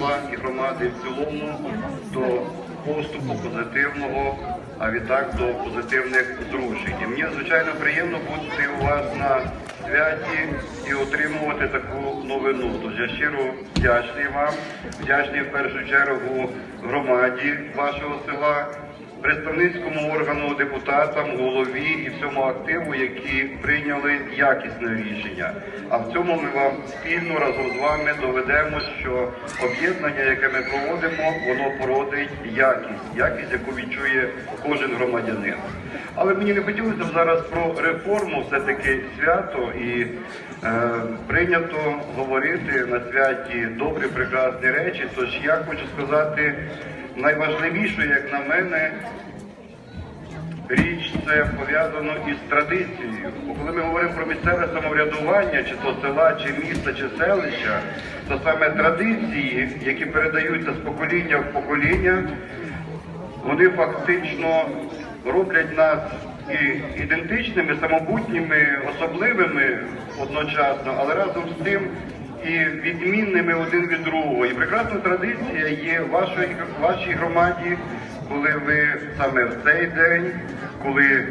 села і громади в цілому до поступу позитивного, а відтак до позитивних зрушень. І мені звичайно приємно бути у вас на святі і отримувати таку новину. Тож я щиро вдячний вам, вдячний в першу чергу громаді вашого села представницькому органу, депутатам, голові і всьому активу, які прийняли якісне рішення. А в цьому ми вам спільно разом з вами доведемо, що об'єднання, яке ми проводимо, воно породить якість, якість, яку відчує кожен громадянин. Але мені не хотілося б зараз про реформу, все-таки свято і е, прийнято говорити на святі добрі, прекрасні речі. Тож я хочу сказати найважливіше, як на мене, річ це пов'язано із традицією. Бо коли ми говоримо про місцеве самоврядування, чи то села, чи міста, чи селища, то саме традиції, які передаються з покоління в покоління, вони фактично роблять нас і ідентичними, самобутніми, особливими одночасно, але разом з тим і відмінними один від другого. І прекрасна традиція є в вашій, громаді, коли ви саме в цей день, коли